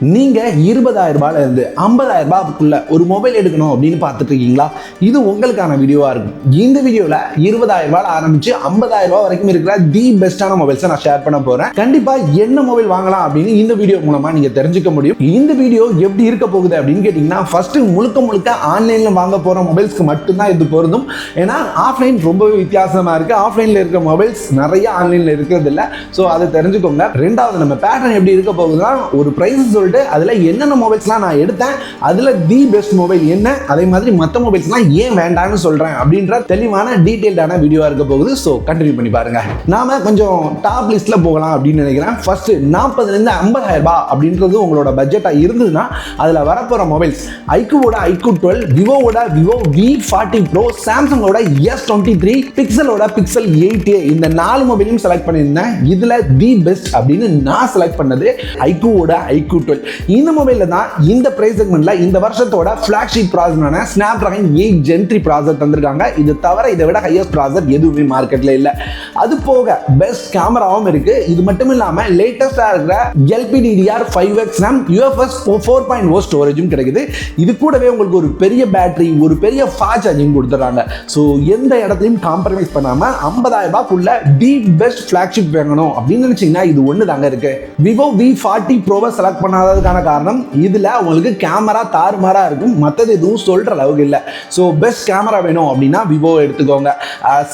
நீங்க இருபதாயிரம் ரூபாயில இருந்து ஐம்பதாயிரம் ரூபாய்க்குள்ள ஒரு மொபைல் எடுக்கணும் அப்படின்னு பார்த்துட்டு இருக்கீங்களா? இது உங்களுக்கான வீடியோவா இருக்கும். இந்த வீடியோல இருபதாயிரம் ரூபாய் ஆரம்பிச்சு ஐம்பதாயிரம் ரூபாய் வரைக்கும் இருக்கிற தி பெஸ்டான மொபைல்ஸை நான் ஷேர் பண்ண போறேன். கண்டிப்பா என்ன மொபைல் வாங்கலாம் அப்படின்னு இந்த வீடியோ மூலமா நீங்க தெரிஞ்சுக்க முடியும். இந்த வீடியோ எப்படி இருக்க போகுது அப்படின்னு கேட்டீங்கன்னா ஃபர்ஸ்ட் முழுக்க முழுக்க ஆன்லைன்ல வாங்க போற மொபைல்ஸ்க்கு மட்டும்தான் இது பொருந்தும். ஏன்னா ஆஃப்லைன் ரொம்பவே வித்தியாசமா இருக்கு. ஆஃப்லைன்ல இருக்கிற மொபைல்ஸ் நிறைய ஆன்லைன்ல இருக்கிறது இல்லை. ஸோ அதை தெரிஞ்சுக்கோங்க. ரெண்டாவது நம்ம பேட்டர்ன் எப்படி இருக்க போகுதுன்னா ஒரு ப்ரைஸ் சொல்லிட்டு அதில் என்னென்ன மொபைல்ஸ்லாம் நான் எடுத்தேன் அதில் தி பெஸ்ட் மொபைல் என்ன அதே மாதிரி மற்ற மொபைல்ஸ்லாம் ஏன் வேண்டாம்னு சொல்கிறேன் அப்படின்ற தெளிவான டீட்டெயில்டான வீடியோவாக இருக்க போகுது. ஸோ கண்டினியூ பண்ணி பாருங்க. நாம கொஞ்சம் டாப் லிஸ்ட்டில் போகலாம் அப்படின்னு நினைக்கிறேன். ஃபர்ஸ்ட் நாற்பதுலேருந்து ஐம்பதாயிரம் ரூபாய் அப்படின்றது உங்களோட பட்ஜெட்டாக இருந்ததுன்னா அதில் வரப்போகிற மொபைல்ஸ் ஐக்கூவோட ஐக்கூ டுவெல் விவோவோட விவோ வி ஃபார்ட்டி ப்ரோ சாம்சங்கோட எஸ் டுவெண்ட்டி த்ரீ பிக்சலோட பிக்சல் எயிட் இந்த நாலு மொபைலையும் செலக்ட் பண்ணியிருந்தேன். இதில் தி பெஸ்ட் அப்படின்னு நான் செலக்ட் பண்ணது ஐக்கூவோட ஐக்கூ டுவெல் இந்த மொபைலில் தான் இந்த ப்ரைஸ் செக்மெண்ட்டில் இந்த வருஷத்தோட flagship ப்ராசரான Snapdragon eight gen three processor தந்திருக்காங்க. இது தவிர இதை விட ஹையஸ்ட் ப்ராசர் எதுவுமே மார்க்கெட்ல இல்லை. அது போக பெஸ்ட் கேமராவும் இருக்கு. இது மட்டும் இல்லாமல் லேட்டஸ்டாக இருக்கிற LPDDR five X RAM UFS four point O ஸ்டோரேஜும் கிடைக்குது. இது கூடவே உங்களுக்கு ஒரு பெரிய பேட்டரி ஒரு பெரிய ஃபாஸ்ட் சார்ஜிங் கொடுத்துட்றாங்க. ஸோ எந்த இடத்தையும் காம்ப்ரமைஸ் பண்ணாமல் ஐம்பதாயிரம் ரூபாய்க்குள்ள தி பெஸ்ட் ஃப்ளாக்ஷிப் வாங்கணும் அப்படின்னு நினச்சிங்கன்னா இது ஒன்று தாங்க இருக்கு விவோ வி ஃபார்ட்டி ப்ரோவை செலக்ட் பண்ணாததுக்கான காரணம் இதில் உங்களுக்கு கேமரா தாறுமாறாக இருக்கும். மற்றது எதுவும் சொல்கிற அளவுக்கு இல்லை. ஸோ பெஸ்ட் கேமரா வேணும் அப்படின்னா விவோ எடுத்துக்கோங்க.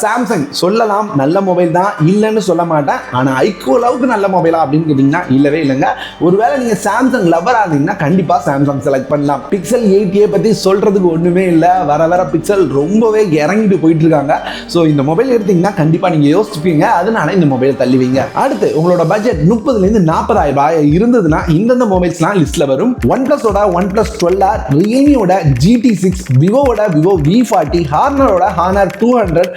சாம்சங் சொல்லலாம் நல்ல மொபைல் தான். இல்லைன்னு சொல்ல மாட்டேன். ஆனால் ஐக்கோ அளவுக்கு நல்ல மொபைலா அப்படின்னு கேட்டிங்கன்னா இல்லவே இல்லைங்க. ஒருவேளை நீங்கள் சாம்சங் லவராக இருந்தீங்கன்னா கண்டிப்பாக சாம்சங் செலக்ட் பண்ணலாம். பிக்சல் எயிட் ஏ பற்றி சொல்கிறதுக்கு ஒன்றுமே இல்லை. வர வர பிக்சல் ரொம்பவே இறங்கிட்டு போயிட்டு இருக்காங்க. ஸோ இந்த மொபைல் எடுத்தீங்கன்னா கண்டிப்பாக நீங்கள் யோசிச்சுப்பீங்க. அதனால இந்த மொபைல் தள்ளுவீங்க அடுத்து உங்களோட பட்ஜெட் முப்பதுலேருந்து நாற்பதாயிரம் ரூபாய் இருந்ததுன்னா இந்தந்த மொபைல் மொபைல்ஸ்லாம் லிஸ்ட்டில் வரும். ஒன் ப்ளஸோட ஒன் ப்ளஸ் டுவெல் ஆர் ரியல்மியோட ஜிடி சிக்ஸ் விவோவோட விவோ வி ஃபார்ட்டி ஹார்னரோட ஹார்னர் டூ ஹண்ட்ரட்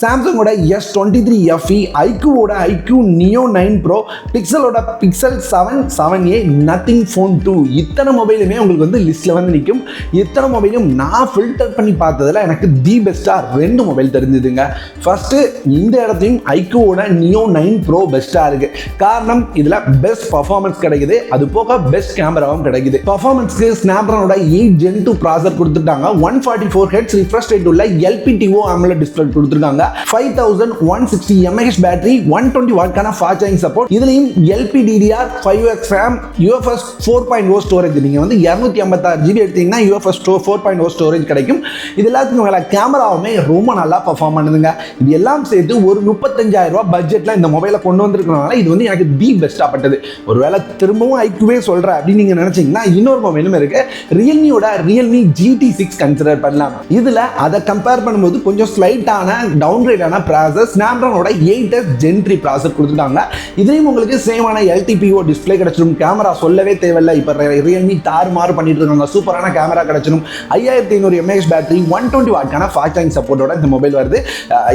சாம்சங்கோட எஸ் டுவெண்ட்டி த்ரீ எஃப்இ ஐக்யூவோட iQOO Neo nine pro பிக்சலோட Pixel seven seven A Nothing phone two இத்தனை மொபைலுமே உங்களுக்கு வந்து லிஸ்ட்டில் வந்து நிற்கும் இத்தனை மொபைலும் நான் ஃபில்டர் பண்ணி பார்த்ததில் எனக்கு தி பெஸ்ட்டாக ரெண்டு மொபைல் தெரிஞ்சுதுங்க. ஃபஸ்ட்டு இந்த இடத்தையும் ஐக்யூவோட நியோ நைன் ப்ரோ பெஸ்ட்டாக இருக்குது காரணம் இதில் பெஸ்ட் பர்ஃபார்மன்ஸ் கிடைக்குது. அது போக பெஸ்ட் கேமராவும் கிடைக்குது. பர்ஃபார்மன்ஸ்க்கு ஸ்னாப்ட்ரானோட எயிட் ஜென் டூ ப்ராசர் கொடுத்துட்டாங்க. One forty four hertz refresh rate உள்ள எல்பிடிஓ AMOLED டிஸ்பிளே கொடுத்துருக்காங்க. Five thousand one sixty mAh battery one twenty வாட்கான fast charging support இதுலையும் LPDDR five X RAM UFS four point O storage நீங்கள் வந்து இரநூத்தி ஐம்பத்தாறு GB எடுத்தீங்கன்னா யூஎஃப்எஸ் ஸ்டோ ஃபோர் பாயிண்ட் ஓ ஸ்டோரேஜ் கிடைக்கும். இது எல்லாத்துக்கும் மேலே கேமராவுமே ரொம்ப நல்லா பர்ஃபார்ம் பண்ணுதுங்க. இது எல்லாம் சேர்த்து ஒரு முப்பத்தஞ்சாயிரம் ரூபா பட்ஜெட்டில் இந்த மொபைலை கொண்டு வந்திருக்கனால இது வந்து எனக்கு தி பெஸ்ட்டாக பட்டது. ஒருவேளை திரும்பவும் ஐக்குவே சொல்கிறேன் அப்படின்னு நீங்கள் நினச்சிங்கன்னா இன்னொரு மொபைலும் இருக்கு. ரியல்மியோட ரியல்மி ஜிடி சிக்ஸ் கன்சிடர் பண்ணலாம். இதில் அதை கம்பேர் பண்ணும்போது கொஞ்சம் ஸ்லைட்டான டவுன் டவுன்கிரேடான ப்ராசஸ் ஸ்னாப்ட்ரானோட எயிட் ஜென்ட்ரி ப்ராசஸ் கொடுத்துட்டாங்க. இதுலேயும் உங்களுக்கு சேமான எல்டிபிஓ டிஸ்பிளே கிடைச்சிடும். கேமரா சொல்லவே தேவையில்லை. இப்போ ரியல்மி தாறுமாறு பண்ணிட்டு இருக்காங்க. சூப்பரான கேமரா கிடைச்சிடும். ஐயாயிரத்தி ஐநூறு எம்ஏஹெச் பேட்டரி ஒன் டுவெண்ட்டி வாட்கான ஃபாஸ்ட் சார்ஜிங் சப்போர்ட்டோட இந்த மொபைல் வருது.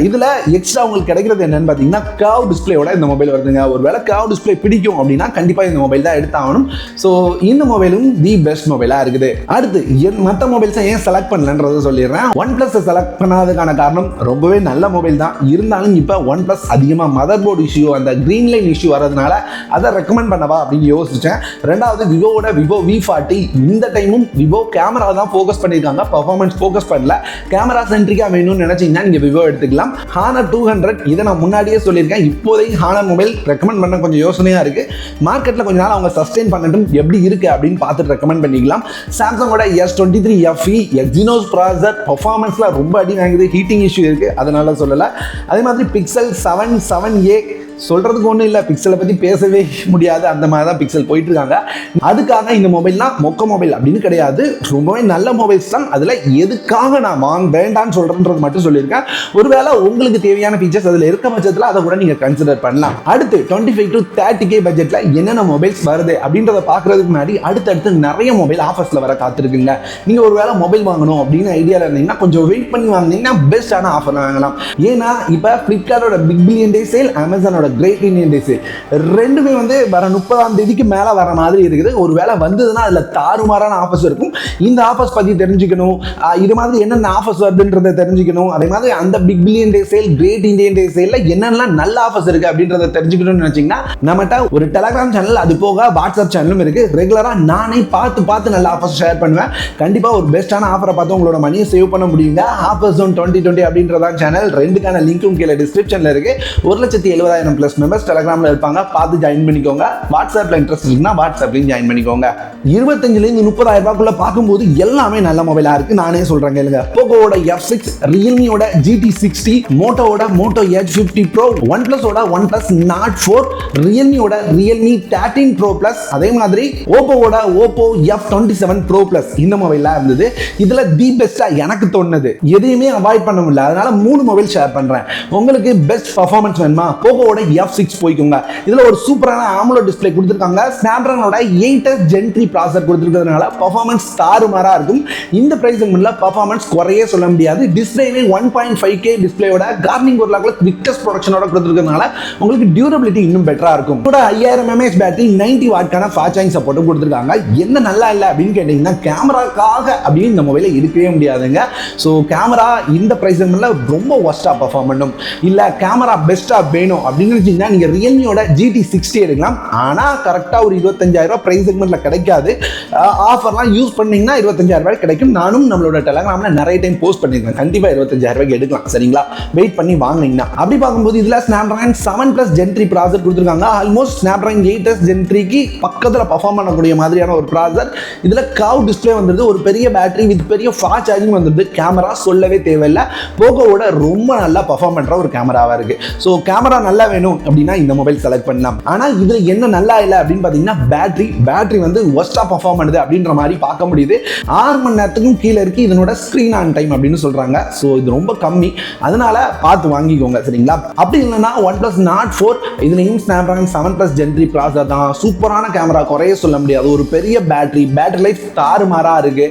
இதில் இதுல எக்ஸ்ட்ரா உங்களுக்கு கிடைக்கிறது என்னன்னு பார்த்தீங்கன்னா கவ் டிஸ்பிளேயோட இந்த மொபைல் வருதுங்க. ஒரு வேலை கவ் டிஸ்பிளே பிடிக்கும் அப்படின்னா கண்டிப்பாக இந்த மொபைல் தான் எடுத்தாகணும் ஸோ இந்த மொபைலும் தி பெஸ்ட் மொபைலாக இருக்குது. அடுத்து மற்ற மொபைல்ஸை ஏன் செலக்ட் பண்ணலன்றதை சொல்லிடுறேன். ஒன் ப்ளஸ் செலக்ட் பண்ணாததுக்கான காரணம் ரொம்பவே நல்ல மொபைல் தான். இருந்தாலும் இப்போ ஒன் ப்ளஸ் அதிகமாக மதர் போர்டு இஷ்யூ அந்த க்ரீன் லைன் இஷ்யூ வரதுனால அதை ரெக்கமெண்ட் பண்ணவா அப்படின்னு யோசிச்சேன். ரெண்டாவது விவோவோட விவோ வி ஃபார்ட்டி இந்த டைமும் விவோ கேமரா தான் ஃபோக்கஸ் பண்ணியிருக்காங்க. பர்ஃபார்மன்ஸ் ஃபோக்கஸ் பண்ணல. கேமரா சென்ட்ரிக்காக வேணும்னு நினச்சிங்கன்னா நீங்கள் விவோ எடுத்துக்கலாம். ஹானர் டூ ஹண்ட்ரட் இதை நான் முன்னாடியே சொல்லியிருக்கேன். இப்போதைக்கு ஹானர் மொபைல் ரெக்கமெண்ட் பண்ண கொஞ்சம் யோசனையாக இருக்குது மார்க்கெட்டில் கொஞ்ச நாள் அவங்க சஸ்டெயின் பண்ணட்டும் எப்படி இருக்குது அப்படின்னு பார்த்துட்டு ரெக்கமெண்ட் பண்ணிக்கலாம். சாம்சங்கோட S twenty three FE Exynos processor பர்ஃபார்மன்ஸில் ரொம்ப அடி வாங்குது ஹீட்டிங் இஷ்யூ இருக்குது அதனால் சொல்லலை. அதே மாதிரி பிக்சல் செவன் செவன் ஏ சொல்கிறதுக்கு ஒன்றும் இல்லை. பிக்சலை பற்றி பேசவே முடியாது. அந்த மாதிரி தான் பிக்சல் போயிட்டுருக்காங்க. அதுக்காக இந்த மொபைல்னால் மொக்க மொபைல் அப்படின்னு கிடையாது. ரொம்பவே நல்ல மொபைல்ஸ் தான். அதில் எதுக்காக நான் வாங்க வேண்டாம்னு சொல்கிறேன்றது மட்டும் சொல்லியிருக்கேன். ஒருவேளை உங்களுக்கு தேவையான ஃபீச்சர்ஸ் அதில் இருக்க பட்சத்தில் அதை கூட நீங்கள் கன்சிடர் பண்ணலாம். அடுத்து twenty five to thirty K பட்ஜெட்டில் என்னென்ன மொபைல்ஸ் வருது அப்படின்றத பார்க்குறதுக்கு முன்னாடி அடுத்தடுத்து நிறைய மொபைல் ஆஃபர்ஸில் வர காத்திருக்குங்க. நீங்கள் ஒருவேளை மொபைல் வாங்கணும் அப்படின்னு ஐடியாவில் இருந்தீங்கன்னா கொஞ்சம் வெயிட் பண்ணி வாங்கினீங்கன்னா பெஸ்ட்டான ஆஃபர் வாங்கலாம். ஏன்னா இப்போ ஃப்ளிப்கார்ட்டோட பிக் பில்லியன் டே சேல் அமேசானோட கிரேட் இந்தியன் டேஸ் ரெண்டுமே வந்து வர முப்பதாம் தேதிக்கு மேலே வர மாதிரி இருக்குது. ஒரு வேலை வந்ததுன்னா அதில் தாறுமாறான ஆஃபர்ஸ் இருக்கும். இந்த ஆஃபர்ஸ் பற்றி தெரிஞ்சுக்கணும். இது மாதிரி என்னென்ன ஆஃபர்ஸ் வருதுன்றதை தெரிஞ்சுக்கணும். அதே மாதிரி அந்த big billion day sale great Indian day சேலில் என்னென்னலாம் நல்ல ஆஃபர்ஸ் இருக்குது அப்படின்றத தெரிஞ்சுக்கணும்னு நினச்சிங்கன்னா நம்மகிட்ட ஒரு டெலகிராம் சேனல் அது போக வாட்ஸ்அப் சேனலும் இருக்குது ரெகுலராக நானே பார்த்து பார்த்து நல்ல ஆஃபர்ஸ் ஷேர் பண்ணுவேன். கண்டிப்பாக ஒரு பெஸ்ட்டான ஆஃபரை பார்த்து உங்களோட மணியை சேவ் பண்ண முடியுங்க. ஆஃபர் ஜோன் டுவெண்ட்டி டுவெண்ட்டி அப்படின்றதான் சேனல் ரெண்டுக்கான லிங்க்கும் கீழே டிஸ்கிரிப்ஷனில் இருக்கு. ஒரு லட்சத்தி எழுபதாயிரம் ப்ளஸ் மெம்பர்ஸ் டெலகிராமில் இருப்பாங்க. பார்த்து ஜாயின் பண்ணிக்கோங்க. வாட்ஸ்அப்பில் இன்ட்ரெஸ்ட் இருக்குன்னா வாட்ஸ்அப்லையும் ஜாயின் பண்ணிக்கோங்க. இருபத்தஞ்சிலேருந்து முப்பதாயிரம் ரூபாய்க்குள்ள பார்க்கும்போது எல்லாமே நல்ல மொபைலாக இருக்கு. நானே சொல்கிறேன் கேளுங்க. போகோவோட எஃப் சிக்ஸ் ரியல்மியோட GT sixty மோட்டோவோட Moto edge fifty pro one பிளஸோட one plus Nord four ரியல்மியோட ரியல்மி தேர்ட்டீன் ப்ரோ பிளஸ் அதே மாதிரி ஓப்போவோட Oppo F twenty seven pro plus இந்த மொபைலாக இருந்தது. இதுல தி பெஸ்டா எனக்கு தோணுது. எதையுமே அவாய்ட் பண்ண முடியல. அதனால மூணு மொபைல் ஷேர் பண்றேன். உங்களுக்கு பெஸ்ட் பர்ஃபார்மன்ஸ் வேணுமா? போகோவோட எஃப் சிக்ஸ் போய்க்கோங்க. இதுல ஒரு சூப்பரான ஆமுலோ டிஸ்பிளே கொடுத்துருக்காங்க. ஸ்னாப்ட்ரானோட எயிட்டஸ் ஜென்ட்ரி ப்ராசர் கொடுத்துருக்கிறதுனால பர்ஃபார்மன்ஸ் தாறுமாறாக இருக்கும். இந்த ப்ரைஸ் முன்ன பர்ஃபார்மன்ஸ் குறையே சொல்ல முடியாது. டிஸ்பிளேவே ஒன் பாயிண்ட் ஃபைவ் கே டிஸ்பிளேயோட கார்னிங் ஒரு லாக்ல குவிக்கஸ்ட் ப்ரொடக்ஷனோட கொடுத்துருக்கிறதுனால உங்களுக்கு டியூரபிலிட்டி இன்னும் பெட்டரா இருக்கும். கூட ஐயாயிரம் எம்எஸ் பேட்டரி நைன்டி வாட்கான ஃபாஸ்ட் சார்ஜிங் சப்போர்ட்டும் கொடுத்துருக்காங்க. என்ன நல்லா இல்லை அப்படின்னு கேட்டிங்கன்னா கேமராக்காக அப்படின்னு இந்த மொபைலை இருக்கவே முடியாதுங்க. ஸோ கேமரா இந்த ப்ரைஸ் ரொம்ப ஒஸ்ட்டாக பர்ஃபார்ம் பண்ணும். இல்லை கேமரா பெஸ்ட்டாக வேணும் அப்படின்னு வச்சிங்கன்னா நீங்கள் ரியல்மியோட ஜிடி சிக்ஸ்டி எடுக்கலாம். ஆனால் கரெக்டாக ஒரு இருபத்தஞ்சாயிரம் ரூபாய் ப்ரைஸ் செக்மெண்ட்டில் கிடைக்காது. ஆஃபர்லாம் யூஸ் பண்ணிங்கன்னா இருபத்தஞ்சாயிரம் ரூபாய் கிடைக்கும். நானும் நம்மளோட டெலகிராமில் நிறைய டைம் போஸ்ட் பண்ணியிருக்கேன். கண்டிப்பாக இருபத்தஞ்சாயிரம் ரூபாய்க்கு எடுக்கலாம் சரிங்களா? வெயிட் பண்ணி வாங்கினீங்கன்னா. அப்படி பார்க்கும்போது இதில் Snapdragon seven plus gen three processor கொடுத்துருக்காங்க. ஆல்மோஸ்ட் ஸ்னாப்ட்ராகன் எயிட் எஸ் ஜென்ட்ரிக்கு பக்கத்தில் பர்ஃபார்ம் பண்ணக்கூடிய மாதிரியான ஒரு ப்ராசர் இதில் கவ் டிஸ்பிளே வந்துருது. ஒரு பெரிய பேட்டரி வித் பெரிய ஃபாஸ்ட் சார்ஜிங் வந்துருது. கேமரா சொல்லவே தேவையில்லை. போகோவோட ரொம்ப நல்லா பர்ஃபார்ம் பண்ணுற ஒரு கேமராவாக இருக்குது ஸோ கேமரா நல்லா வேணும். அப்படின்னா இந்த மொபைல் செலக்ட் பண்ணலாம். ஆனால் இதில் என்ன நல்லா இல்லை அப்படின்னு பார்த்தீங்கன்னா பேட்டரி பேட்டரி வந்து ஒஸ்ட்டாக பர்ஃபார்ம் பண்ணுது அப்படின்ற மாதிரி பார்க்க முடியுது. ஆறு மணி நேரத்துக்கும் கீழே இருக்கு இதனோட ஸ்க்ரீன் ஆன் டைம் அப்படின்னு சொல்கிறாங்க ஸோ இது ரொம்ப கம்மி. அதனால பார்த்து வாங்கிக்கோங்க சரிங்களா? அப்படி இல்லைன்னா ஒன் ப்ளஸ் நாட் ஃபோர் இதுலேயும் Snapdragon seven plus gen three processor தான். சூப்பரான கேமரா குறைய சொல்ல முடியாது. ஒரு பெரிய பேட்டரி பேட்டரி லைஃப் தாறுமாறாக இருக்கு.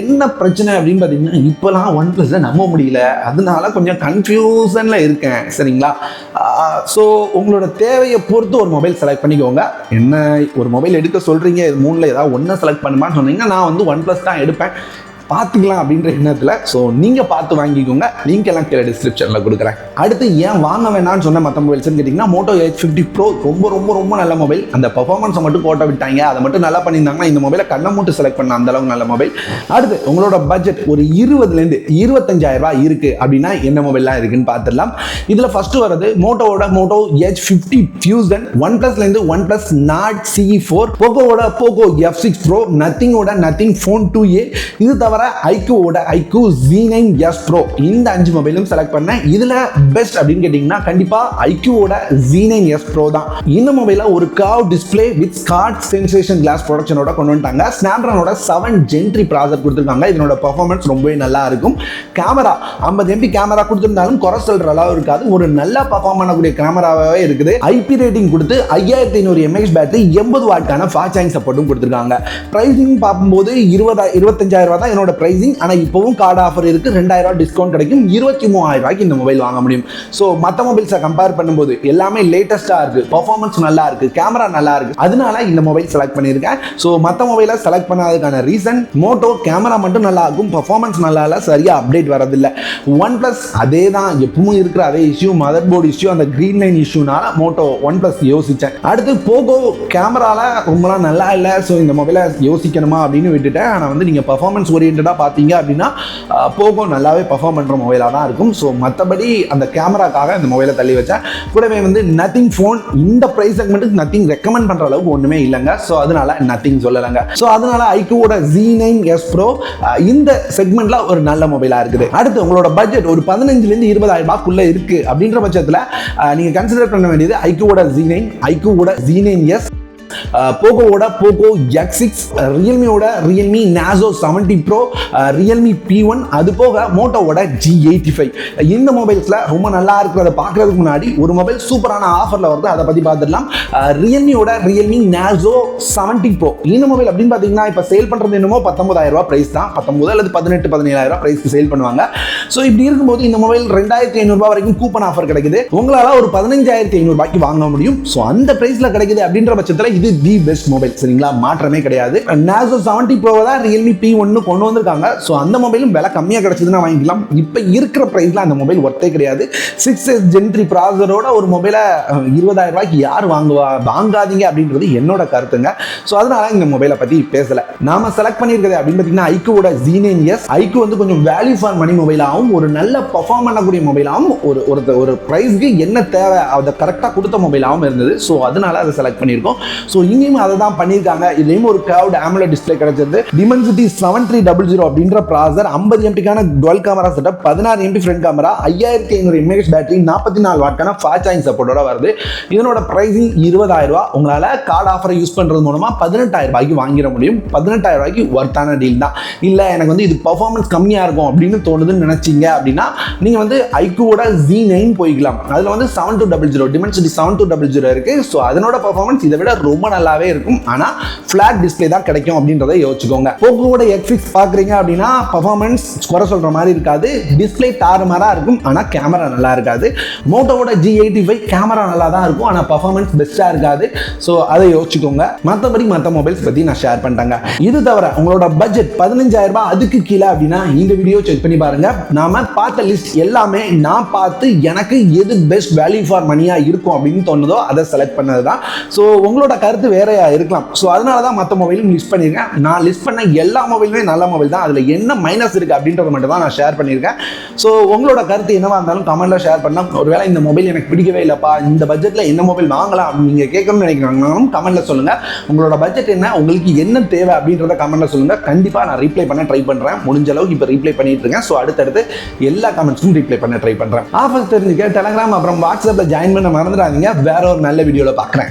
என்ன பிரச்சனை அப்படின்னு பார்த்தீங்கன்னா இப்போலாம் ஒன் ப்ளஸை நம்ப முடியல. அதனால கொஞ்சம் கன்ஃபியூஷனில் இருக்கேன் சரிங்களா? ஸோ உங்களோட தேவையை பொறுத்து ஒரு மொபைல் செலக்ட் பண்ணிக்கோங்க. என்ன ஒரு மொபைல் எடுக்க சொல்கிறீங்க இது மூணில் ஏதாவது ஒன்று செலக்ட் பண்ணுமான்னு சொன்னீங்கன்னா நான் வந்து ஒன் ப்ளஸ் தான் எடுப்பேன். பார்த்துக்கலாம் அப்படின்ற எண்ணத்தில் ஸோ நீங்கள் பார்த்து வாங்கிக்கோங்க. லிங்க் எல்லாம் கீழே டிஸ்கிரிப்ஷனில் கொடுக்குறேன். அடுத்து ஏன் வாங்க வேணாம்னு சொன்ன மற்ற மொபைல்ஸ்னு கேட்டிங்கன்னா மோட்டோ எயிட் ஃபிஃப்டி ப்ரோ ரொம்ப ரொம்ப ரொம்ப நல்ல மொபைல் அந்த பர்ஃபார்மன்ஸை மட்டும் போட்டோ விட்டாங்க. அதை மட்டும் நல்லா பண்ணியிருந்தாங்கன்னா இந்த மொபைலை கண்ணை மூட்டு செலக்ட் பண்ண அந்த அளவுக்கு நல்ல மொபைல் அடுத்து உங்களோட பட்ஜெட் ஒரு இருபதுலேருந்து இருபத்தஞ்சாயிரம் ரூபாய் இருக்குது அப்படின்னா என்ன மொபைல்லாம் இருக்குன்னு பார்த்துடலாம். இதில் ஃபஸ்ட்டு வர்றது மோட்டோவோட Moto edge fifty fusion one ப்ளஸ்லேருந்து OnePlus Nord C four போகோவோட போகோ எஃப் சிக்ஸ் ப்ரோ நத்திங்கோட நத்திங் ஃபோன் டூ ஏ இது தவிர ஐக்யூவோட iQOO Z nine S pro இந்த அஞ்சு மொபைலும் செலக்ட் பண்ணேன். இதில் பெஸ்ட் அப்படின்னு கேட்டிங்கன்னா கண்டிப்பாக ஐக்யூவோட ஜி நைன் எஸ் ப்ரோ தான். இந்த மொபைலில் ஒரு காவ் display with Schott sensation glass ப்ரொடக்ஷனோட கொண்டு வந்துட்டாங்க. ஸ்னாப்ட்ரானோட செவன் ஜென்ட்ரி ப்ராசர் கொடுத்துருக்காங்க. இதனோட பர்ஃபார்மன்ஸ் ரொம்பவே நல்லா இருக்கும். கேமரா ஐம்பது எம்பி கேமரா கொடுத்துருந்தாலும் குறை சொல்கிற அளவு இருக்காது. ஒரு நல்லா பர்ஃபார்ம் பண்ணக்கூடிய கேமராவே இருக்குது. ஐபி ரேட்டிங் கொடுத்து ஐயாயிரத்தி ஐநூறு எம்ஏஹெச் பேட்டரி எண்பது வாட்கான ஃபாஸ்ட் சார்ஜிங் சப்போர்ட்டும் கொடுத்துருக்காங்க. ப்ரைஸிங் பார்க்கும்போது இருபதா இருபத்தஞ்சாயிரம் ரூபா தான் என்னோட ப்ரைஸிங் ஆனால் இப்போவும் கார்டு ஆஃபர் இருக்குது ரெண்டாயிரம் ரூபா டிஸ்கவுண்ட் கிடைக்கும். இருபத்தி மூவாயிரம் ரூபாய்க்கு இந்த மொபைல் வாங்க முடியும். ஸோ மற்ற மொபைல்ஸை கம்பேர் பண்ணும்போது எல்லாமே லேட்டஸ்ட்டாக இருக்குது பர்ஃபார்மன்ஸ் நல்லா இருக்குது கேமரா நல்லா இருக்குது அதனால இந்த மொபைல் செலக்ட் பண்ணியிருக்கேன். ஸோ மற்ற மொபைலை செலக்ட் பண்ணாததுக்கான ரீசன் மோட்டோ கேமரா மட்டும் நல்லா இருக்கும். பர்ஃபார்மன்ஸ் நல்லா இல்லை. சரியாக அப்டேட் வரதில்லை ஒன் ப்ளஸ் அதே தான் எப்பவும் இருக்கிற அதே இஷ்யூ மதர் போர்டு இஷ்யூ அந்த க்ரீன் லைன் இஷ்யூனால மோட்டோ ஒன் ப்ளஸ் யோசித்தேன் அடுத்து போகோ கேமராவில் ரொம்பலாம் நல்லா இல்லை. ஸோ இந்த மொபைலை யோசிக்கணுமா அப்படின்னு விட்டுட்டேன். ஆனால் வந்து நீங்கள் பர்ஃபார்மன்ஸ் ஓரியன்டாக பார்த்தீங்க அப்படின்னா போகோ நல்லாவே பர்ஃபார்ம் பண்ணுற மொபைலாக தான் இருக்கும். ஸோ மற்றபடி அந்த கேமராக்காக இந்த மொபைலை தள்ளி வச்சேன் கூடவே வந்து நத்திங் ஃபோன் இந்த ப்ரைஸ் செக்மெண்ட்டுக்கு நத்திங் ரெக்கமெண்ட் பண்ணுற அளவுக்கு ஒன்றுமே இல்லைங்க. ஸோ அதனால நத்திங் சொல்லலைங்க. ஸோ அதனால ஐக்கியோட ஜி நைன் எஸ் ப்ரோ இந்த செக்மெண்ட்ல ஒரு நல்ல மொபைலாக இருக்குது. அடுத்து உங்களோட பட்ஜெட் ஒரு பதினஞ்சுலேருந்து இருபதாயிரம் ரூபாய்க்குள்ளே இருக்கு. அப்படின்ற பட்சத்தில் நீங்கள் கன்சிடர் பண்ண வேண்டியது ஐக்கியோட ஜி நைன் ஐக்கியோட ஜி நைன் எஸ் போகோவோட Poco X six ரியல்மியோட Realme Narzo seventy pro Realme P one அது போக மோட்டோவோட ஜி எயிட்டி ஃபைவ் இந்த மொபைல்ஸில் ரொம்ப நல்லா இருக்கிறத பார்க்கறதுக்கு முன்னாடி ஒரு மொபைல் சூப்பரான ஆஃபரில் வருது அதை பற்றி பார்த்துடலாம். ரியல்மியோட ரியல்மி நாசோ செவன்டி ப்ரோ இந்த மொபைல் அப்படின்னு பார்த்தீங்கன்னா இப்போ சேல் பண்ணுறது என்னமோ பத்தொன்பதாயிரம் ப்ரைஸ் தான். பத்தொம்பது அல்லது பதினெட்டு பதினேழாயிரம் ப்ரைஸ்க்கு சேல் பண்ணுவாங்க. ஸோ இப்படி இருக்கும்போது இந்த மொபைல் ரெண்டாயிரத்தி ஐநூறுரூபா வரைக்கும் கூப்பன் ஆஃபர் கிடைக்குது. உங்களால் ஒரு பதினஞ்சாயிரத்தி ஐநூறுபாய்க்கு வாங்க முடியும். ஸோ அந்த ப்ரைஸில் கிடைக்குது அப்படின்ற பட்சத்தில் இது தி பெஸ்ட் மொபைல் சரிங்களா? மாற்றமே கிடையாது. நேசோ செவன்டி ப்ரோ தான் ரியல்மி பி ஒன்று கொண்டு வந்திருக்காங்க. ஸோ அந்த மொபைலும் விலை கம்மியாக கிடைச்சதுன்னா வாங்கிக்கலாம். இப்போ இருக்கிற ப்ரைஸில் அந்த மொபைல் ஒர்த்தே கிடையாது. சிக்ஸ் எஸ் ஜென் த்ரீ ப்ராசரோட ஒரு மொபைலை இருபதாயிரம் ரூபாய்க்கு யார் வாங்குவா? வாங்காதீங்க அப்படின்றது என்னோட கருத்துங்க. ஸோ அதனால இந்த மொபைலை பற்றி பேசலை. நாம செலக்ட் பண்ணியிருக்கிறது அப்படின்னு பார்த்தீங்கன்னா ஐக்குவோட ஜீனேன் எஸ் ஐக்கு வந்து கொஞ்சம் வேல்யூ ஃபார் மணி மொபைலாகவும் ஒரு நல்ல பர்ஃபார்ம் பண்ணக்கூடிய மொபைலாகவும் ஒரு ஒரு ஒரு ப்ரைஸ்க்கு என்ன தேவை அதை கரெக்டாக கொடுத்த மொபைலாகவும் இருந்தது. ஸோ அதனால அதை செலக்ட் பண்ணியிருக்கோம். ஸோ இங்கேயும் அதை தான் பண்ணியிருக்காங்க. இதுலேயும் ஒரு கவுட் ஆமுலர் டிஸ்பிளே கிடைச்சது Dimensity seven three double zero அப்படின்ற ப்ராசர் ஐம்பது எம்பிக்கான டுவெல் கேமரா செட்டப் பதினாறு எம்பி ஃப்ரண்ட் கேமரா ஐயாயிரத்தி ஐநூறு எம்ஏஹெச் பேட்டரி நாற்பத்தி நாலு வாட்கான ஃபாஸ்ட் சார்ஜிங் சப்போர்ட்டோட வருது. இதனோட ப்ரைஸிங் இருபதாயிரம் ரூபா உங்களால் கார்டு ஆஃபரை யூஸ் பண்ணுறது மூலமாக பதினெட்டாயிரம் ரூபாய்க்கு வாங்கிட முடியும். பதினெட்டாயிரம் ரூபாய்க்கு ஒர்த்தான டீல் தான். இல்லை எனக்கு வந்து இது பர்ஃபார்மன்ஸ் கம்மியாக இருக்கும் அப்படின்னு தோணுதுன்னு நினச்சிங்க அப்படின்னா நீங்கள் வந்து ஐக்கூவோட ஜி நைன் போய்க்கலாம். அதில் வந்து seven two double zero Dimensity seven two double zero இருக்குது ஸோ அதனோட பர்ஃபார்மன்ஸ் இதை விட ரொம்ப நல்லாவே இருக்கும். ஆனால் ஃப்ளாட் டிஸ்பிளே தான் கிடைக்கும் அப்படின்றத யோசிச்சுக்கோங்க. போக்கோவோட எக்ஸிக்ஸ் பார்க்குறீங்க அப்படின்னா பர்ஃபார்மன்ஸ் குறை சொல்கிற மாதிரி இருக்காது. டிஸ்பிளே தாறுமாறாக இருக்கும். ஆனால் கேமரா நல்லா இருக்காது. மோட்டோவோட ஜி எயிட்டி ஃபைவ் கேமரா நல்லா தான் இருக்கும். ஆனால் பர்ஃபார்மன்ஸ் பெஸ்ட்டாக இருக்காது. ஸோ அதை யோசிச்சுக்கோங்க. மற்றபடி மற்ற மொபைல்ஸ் பற்றி நான் ஷேர் பண்ணிட்டேங்க இது தவிர உங்களோட பட்ஜெட் பதினஞ்சாயிரம் ரூபாய் அதுக்கு கீழே அப்படின்னா இந்த வீடியோ செக் பண்ணி பாருங்க. நாம பார்த்த லிஸ்ட் எல்லாமே நான் பார்த்து எனக்கு எது பெஸ்ட் வேல்யூ ஃபார் மணியாக இருக்கும் அப்படின்னு தோணுதோ அதை செலக்ட் பண்ணது தான் ஸோ உங்களோட கருத்து வேறையா இருக்கலாம். ஸோ அதனால தான் மற்ற மொபைலும் லிஸ்ட் பண்ணியிருக்கேன். நான் லிஸ்ட் பண்ண எல்லா மொபைலுமே நல்ல மொபைல் தான். அதில் என்ன மைனஸ் இருக்குது அப்படின்றத மட்டும் தான் நான் ஷேர் பண்ணியிருக்கேன். ஸோ உங்களோட கருத்து என்னவா இருந்தாலும் கமெண்ட்டில் ஷேர் பண்ணலாம். ஒருவேளை இந்த மொபைல் எனக்கு பிடிக்கவே இல்லைப்பா. இந்த பட்ஜெட்டில் என்ன மொபைல் வாங்கலாம் அப்படின்னு நீங்கள் கேட்கணும்னு நினைக்கிறாங்கனாலும் கமெண்ட்டில் சொல்லுங்கள் உங்களோட பட்ஜெட் என்ன? உங்களுக்கு என்ன தேவை அப்படின்றத கமெண்ட்டில் சொல்லுங்கள் கண்டிப்பாக நான் ரீப்ளை பண்ண ட்ரை பண்ணுறேன் முடிஞ்ச அளவுக்கு இப்போ ரீப்ளை பண்ணிட்டு இருக்கேன். ஸோ அடுத்தடுத்து எல்லா கமெண்ட்ஸும் ரீப்ளை பண்ண ட்ரை பண்ணுறேன் ஆஃபர்ஸ் தெரிஞ்சுக்க டெலகிராம் அப்புறம் வாட்ஸ்அப்பில் ஜாயின் பண்ண மறந்துடாதீங்க. வேற ஒரு நல்ல வீடியோவில் பார்க்குறேன்